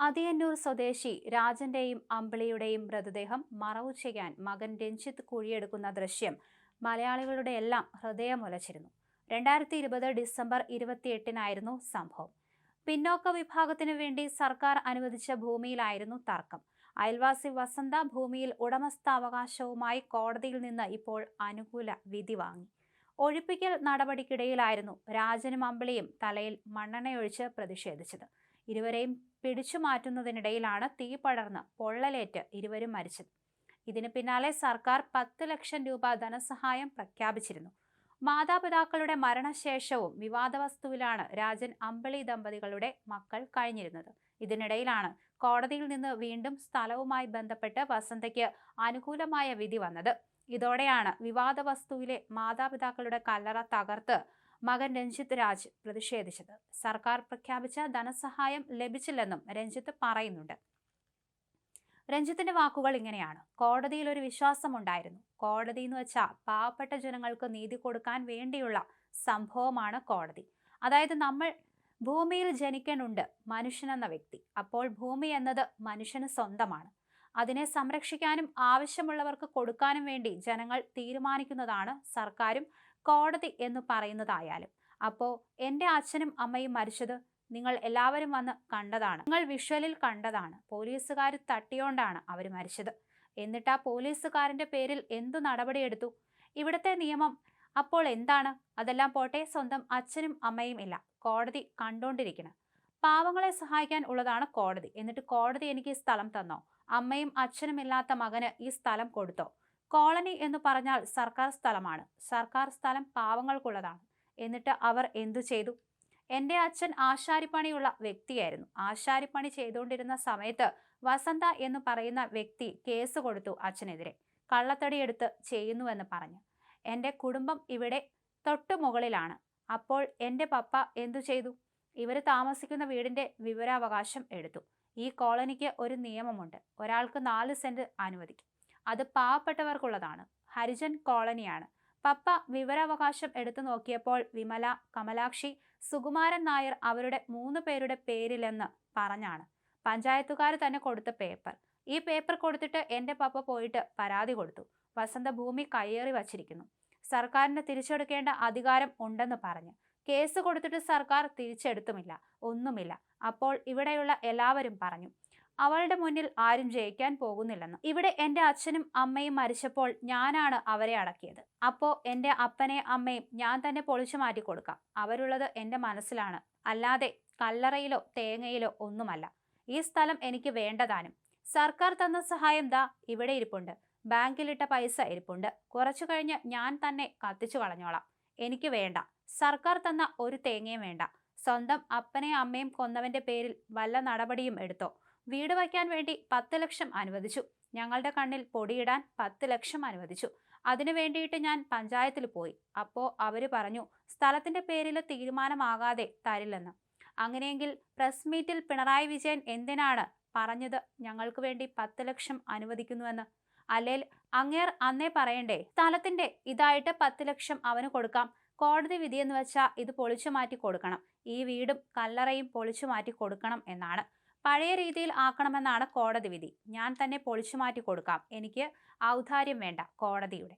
അതിയന്നൂർ സ്വദേശി രാജന്റെയും അമ്പിളിയുടെയും മൃതദേഹം മറവു ചെയ്യാൻ മകൻ രഞ്ജിത്ത് കുഴിയെടുക്കുന്ന ദൃശ്യം മലയാളികളുടെ എല്ലാം ഹൃദയമുലച്ചിരുന്നു രണ്ടായിരത്തി ഇരുപത് ഡിസംബർ ഇരുപത്തിയെട്ടിനായിരുന്നു സംഭവം. പിന്നോക്ക വിഭാഗത്തിനു വേണ്ടി സർക്കാർ അനുവദിച്ച ഭൂമിയിലായിരുന്നു തർക്കം. അയൽവാസി വസന്ത ഭൂമിയിൽ ഉടമസ്ഥാവകാശവുമായി കോടതിയിൽ നിന്ന് ഇപ്പോൾ അനുകൂല വിധി വാങ്ങി. ഒഴിപ്പിക്കൽ നടപടിക്കിടയിലായിരുന്നു രാജനും അമ്പിളിയും തലയിൽ മണ്ണെണ്ണയൊഴിച്ച് പ്രതിഷേധിച്ചത്. ഇരുവരെയും പിടിച്ചു മാറ്റുന്നതിനിടയിലാണ് തീ പടർന്ന് പൊള്ളലേറ്റ് ഇരുവരും മരിച്ചത്. ഇതിന് പിന്നാലെ സർക്കാർ പത്ത് ലക്ഷം രൂപ ധനസഹായം പ്രഖ്യാപിച്ചിരുന്നു. മാതാപിതാക്കളുടെ മരണശേഷവും വിവാദ വസ്തുവിലാണ് രാജൻ അമ്പിളി ദമ്പതികളുടെ മക്കൾ കഴിഞ്ഞിരുന്നത്. ഇതിനിടയിലാണ് കോടതിയിൽ നിന്ന് വീണ്ടും സ്ഥലവുമായി ബന്ധപ്പെട്ട് വസന്തയ്ക്ക് അനുകൂലമായ വിധി വന്നത്. ഇതോടെയാണ് വിവാദ വസ്തുവിലെ മാതാപിതാക്കളുടെ കല്ലറ തകർത്ത് മകൻ രഞ്ജിത്ത് രാജ് പ്രതിഷേധിച്ചത്. സർക്കാർ പ്രഖ്യാപിച്ച ധനസഹായം ലഭിച്ചില്ലെന്നും രഞ്ജിത്ത് പറയുന്നുണ്ട്. രഞ്ജിത്തിന്റെ വാക്കുകൾ ഇങ്ങനെയാണ്. കോടതിയിൽ ഒരു വിശ്വാസമുണ്ടായിരുന്നു. കോടതി എന്ന് വെച്ചാൽ പാവപ്പെട്ട ജനങ്ങൾക്ക് നീതി കൊടുക്കാൻ വേണ്ടിയുള്ള സംഭവമാണ് കോടതി. അതായത് നമ്മൾ ഭൂമിയിൽ ജനിക്കാനുണ്ട് മനുഷ്യനെന്ന വ്യക്തി. അപ്പോൾ ഭൂമി എന്നത് മനുഷ്യന് സ്വന്തമാണ്. അതിനെ സംരക്ഷിക്കാനും ആവശ്യമുള്ളവർക്ക് കൊടുക്കാനും വേണ്ടി ജനങ്ങൾ തീരുമാനിക്കുന്നതാണ് സർക്കാരും കോടതി എന്ന് പറയുന്നതായാലും. അപ്പോൾ എന്റെ അച്ഛനും അമ്മയും മരിച്ചത് നിങ്ങൾ എല്ലാവരും വന്ന് കണ്ടതാണ്. നിങ്ങൾ വിഷ്വലിൽ കണ്ടതാണ്. പോലീസുകാർ തട്ടിയോണ്ടാണ് അവർ മരിച്ചത്. എന്നിട്ട് ആ പോലീസുകാരന്റെ പേരിൽ എന്തു നടപടിയെടുത്തു? ഇവിടുത്തെ നിയമം അപ്പോൾ എന്താണ്? അതെല്ലാം പോട്ടെ സ്വന്തം അച്ഛനും അമ്മയും ഇല്ല. കോടതി കണ്ടോണ്ടിരിക്കണം. പാവങ്ങളെ സഹായിക്കാൻ ഉള്ളതാണ് കോടതി. എന്നിട്ട് കോടതി എനിക്ക് ഈ സ്ഥലം തന്നോ? അമ്മയും അച്ഛനും ഇല്ലാത്ത മകന് ഈ സ്ഥലം കൊടുത്തോ? കോളനി എന്ന് പറഞ്ഞാൽ സർക്കാർ സ്ഥലമാണ്. സർക്കാർ സ്ഥലം പാവങ്ങൾക്കുള്ളതാണ്. എന്നിട്ട് അവർ എന്തു ചെയ്തു? എന്റെ അച്ഛൻ ആശാരിപ്പണിയുള്ള വ്യക്തിയായിരുന്നു. ആശാരിപ്പണി ചെയ്തുകൊണ്ടിരുന്ന സമയത്ത് വസന്ത എന്ന് പറയുന്ന വ്യക്തി കേസ് കൊടുത്തു അച്ഛനെതിരെ. കള്ളത്തടിയെടുത്ത് ചെയ്യുന്നുവെന്ന് പറഞ്ഞു. എന്റെ കുടുംബം ഇവിടെ തൊട്ടു മുകളിലാണ്. അപ്പോൾ എന്റെ പപ്പ എന്തു ചെയ്തു? ഇവർ താമസിക്കുന്ന വീടിന്റെ വിവരാവകാശം എടുത്തു. ഈ കോളനിക്ക് ഒരു നിയമമുണ്ട്. ഒരാൾക്ക് നാല് സെന്റ് അനുവദിക്കും. അത് പാവപ്പെട്ടവർക്കുള്ളതാണ്. ഹരിജൻ കോളനിയാണ്. പപ്പ വിവരാവകാശം എടുത്തു നോക്കിയപ്പോൾ വിമല കമലാക്ഷി സുകുമാരൻ നായർ അവരുടെ മൂന്ന് പേരുടെ പേരിലെന്ന് പറഞ്ഞാണ്. പഞ്ചായത്തുകാർ തന്നെ കൊടുത്ത പേപ്പർ. ഈ പേപ്പർ കൊടുത്തിട്ട് എന്റെ പപ്പ പോയിട്ട് പരാതി കൊടുത്തു. വസന്തഭൂമി കയ്യേറി വച്ചിരിക്കുന്നു. സർക്കാരിന് തിരിച്ചെടുക്കേണ്ട അധികാരം ഉണ്ടെന്ന് പറഞ്ഞു. കേസ് കൊടുത്തിട്ട് സർക്കാർ തിരിച്ചെടുത്തുമില്ല. ഒന്നുമില്ല. അപ്പോൾ ഇവിടെയുള്ള എല്ലാവരും പറഞ്ഞു. അവളുടെ മുന്നിൽ ആരും ജയിക്കാൻ പോകുന്നില്ലെന്ന്. ഇവിടെ എന്റെ അച്ഛനും അമ്മയും മരിച്ചപ്പോൾ ഞാനാണ് അവരെ അടക്കിയത്. അപ്പോ എന്റെ അപ്പനെ അമ്മയും ഞാൻ തന്നെ പൊളിച്ചു മാറ്റി കൊടുക്കാം. അവരുള്ളത് എന്റെ മനസ്സിലാണ്. അല്ലാതെ കല്ലറയിലോ തേങ്ങയിലോ ഒന്നുമല്ല. ഈ സ്ഥലം എനിക്ക് വേണ്ടതാനും. സർക്കാർ തന്ന സഹായം ദാ ഇവിടെ ഇരിപ്പുണ്ട്. ബാങ്കിലിട്ട പൈസ ഇരിപ്പുണ്ട്. കുറച്ചു കഴിഞ്ഞ് ഞാൻ തന്നെ കത്തിച്ചു കളഞ്ഞോളാം. എനിക്ക് വേണ്ട. സർക്കാർ തന്ന ഒരു തേങ്ങയും വേണ്ട. സ്വന്തം അപ്പനെയും അമ്മയും കൊന്നവന്റെ പേരിൽ വല്ല നടപടിയും എടുത്തോ? വീട് വയ്ക്കാൻ വേണ്ടി പത്ത് ലക്ഷം അനുവദിച്ചു. ഞങ്ങളുടെ കണ്ണിൽ പൊടിയിടാൻ പത്ത് ലക്ഷം അനുവദിച്ചു. അതിനു വേണ്ടിയിട്ട് ഞാൻ പഞ്ചായത്തിൽ പോയി. അപ്പോൾ അവർ പറഞ്ഞു സ്ഥലത്തിന്റെ പേരിൽ തീരുമാനമാകാതെ തരില്ലെന്ന്. അങ്ങനെയെങ്കിൽ പ്രസ് മീറ്റിൽ പിണറായി വിജയൻ എന്തിനാണ് പറഞ്ഞത് ഞങ്ങൾക്ക് വേണ്ടി പത്ത് ലക്ഷം അനുവദിക്കുന്നുവെന്ന്? അല്ലേൽ അങ്ങേർ അന്നേ പറയണ്ടേ സ്ഥലത്തിന്റെ ഇതായിട്ട് പത്ത് ലക്ഷം അവന് കൊടുക്കാം. കോടതി വിധിയെന്ന് വെച്ചാൽ ഇത് പൊളിച്ചു മാറ്റി കൊടുക്കണം. ഈ വീടും കല്ലറയും പൊളിച്ചു മാറ്റി കൊടുക്കണം എന്നാണ്. പഴയ രീതിയിൽ ആക്കണമെന്നാണ് കോടതി വിധി. ഞാൻ തന്നെ പൊളിച്ചു മാറ്റി കൊടുക്കാം. എനിക്ക് ഔദാര്യം വേണ്ട കോടതിയുടെ.